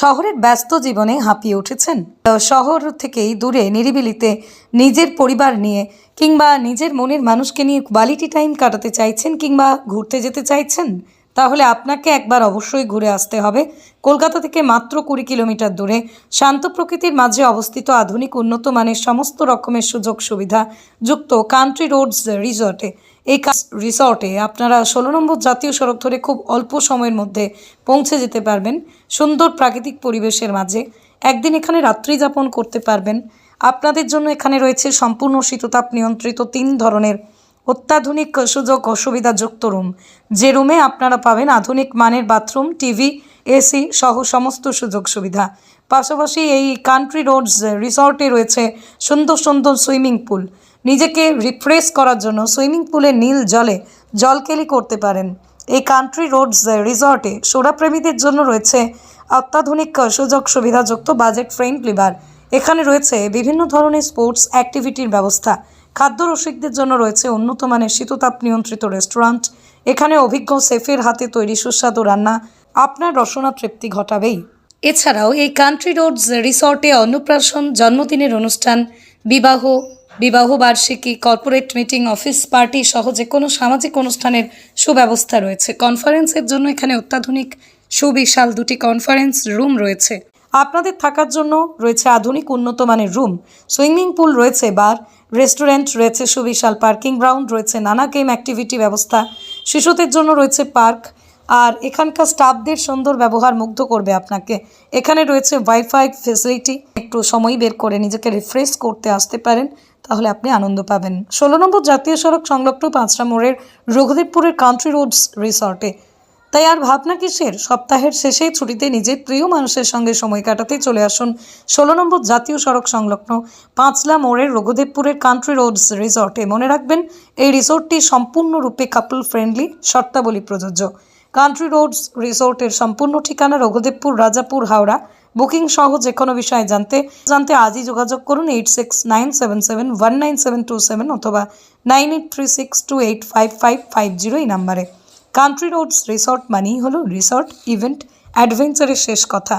শহরের ব্যস্ত জীবনে হাঁপিয়ে উঠেছেন। শহর থেকেই দূরে, নিরিবিলিতে নিজের পরিবার নিয়ে কিংবা নিজের মনের মানুষকে নিয়ে কোয়ালিটি টাইম কাটাতে চাইছেন কিংবা ঘুরতে যেতে চাইছেন? তাহলে আপনাকে একবার অবশ্যই ঘুরে আসতে হবে। কলকাতা থেকে মাত্র কুড়ি কিলোমিটার দূরে। শান্ত প্রকৃতির মাঝে অবস্থিত আধুনিক উন্নত মানের সমস্ত রকমের সুযোগ সুবিধা যুক্ত কান্ট্রি রোডস রিসর্টে এই রিসর্টে আপনারা ষোলো নম্বর জাতীয় সড়ক ধরে খুব অল্প সময়ের মধ্যে পৌঁছে যেতে পারবেন সুন্দর প্রাকৃতিক পরিবেশের মাঝে। একদিন এখানে রাত্রি যাপন করতে পারবেন। আপনাদের জন্য এখানে রয়েছে সম্পূর্ণ শীততাপ নিয়ন্ত্রিত তিন ধরনের অত্যাধুনিক সুযোগ ও সুবিধাযুক্ত রুম। যে রুমে আপনারা পাবেন আধুনিক মানের বাথরুম, টিভি, এসি সহ সমস্ত সুযোগ সুবিধা। পাশাপাশি এই কান্ট্রি রোডস রিসর্টে রয়েছে সুন্দর সুন্দর সুইমিং পুল নিজেকে রিফ্রেশ করার জন্য সুইমিং পুলে নীল জলে জলকেলি করতে পারেন। এই কান্ট্রি রোডস রিসর্টে সোরাপ্রেমীদের জন্য রয়েছে অত্যাধুনিক সুযোগ সুবিধাযুক্ত বাজেট ফ্রেন্ডলি বার এখানে রয়েছে বিভিন্ন ধরনের স্পোর্টস অ্যাক্টিভিটির ব্যবস্থা। খাদ্য রসিকদের জন্য রয়েছে উন্নত মানের শীততাপ নিয়ন্ত্রিত রেস্টুরেন্ট। এখানে অভিজ্ঞ শেফের হাতে তৈরি সুস্বাদু রান্না। আপনার রসনা তৃপ্তি ঘটাবেই। এছাড়াও এই কান্ট্রি রোডস রিসর্টে অন্নপ্রাশন, জন্মদিনের অনুষ্ঠান, বিবাহ বিবাহ বার্ষিকী কর্পোরেট মিটিং অফিস পার্টি সহ যে কোনো সামাজিক অনুষ্ঠানের সুব্যবস্থা রয়েছে। কনফারেন্সের জন্য এখানে অত্যাধুনিক সুবিশাল দুটি কনফারেন্স রুম রয়েছে। আপনাদের থাকার জন্য রয়েছে আধুনিক উন্নত মানের রুম, সুইমিং পুল রয়েছে, বার, রেস্টুরেন্ট রয়েছে, সুবিশাল পার্কিং গ্রাউন্ড রয়েছে, নানা গেম অ্যাক্টিভিটি ব্যবস্থা, শিশুদের জন্য রয়েছে পার্ক, আর এখানকার স্টাফদের সুন্দর ব্যবহার মুগ্ধ করবে আপনাকে। এখানে রয়েছে ওয়াইফাই ফেসিলিটি একটু সময় বের করে নিজেকে রিফ্রেশ করতে আসতে পারেন, তাহলে আপনি আনন্দ পাবেন। ষোলো নম্বর জাতীয় সড়ক সংলগ্ন পাঁচটা মোড়ের রঘুদেবপুরের কান্ট্রি রোডস রিসর্টে তাই আর ভাবনা কিসের? সপ্তাহের শেষে ছুটিতে নিজের প্রিয় মানুষের সঙ্গে সময় কাটাতে চলে আসুন ষোলো নম্বর জাতীয় সড়ক সংলগ্ন পাঁচলা মোড়ের রঘুদেবপুরের কান্ট্রি রোডস রিসর্টে। মনে রাখবেন, এই রিসর্টটি সম্পূর্ণরূপে কাপল ফ্রেন্ডলি শর্তাবলী প্রযোজ্য। কান্ট্রি রোডস রিসোর্টের সম্পূর্ণ ঠিকানা রঘুদেবপুর, রাজাপুর, হাওড়া। বুকিং সহ যে কোনো বিষয়ে জানতে জানতে আজই যোগাযোগ করুন eight six nine seven seven one nine seven two seven অথবা nine eight three six two eight five five five zero এই নাম্বারে। কান্ট্রি রোডস রিসর্ট মানেই হলো রিসর্ট ইভেন্ট অ্যাডভেঞ্চারের শেষ কথা।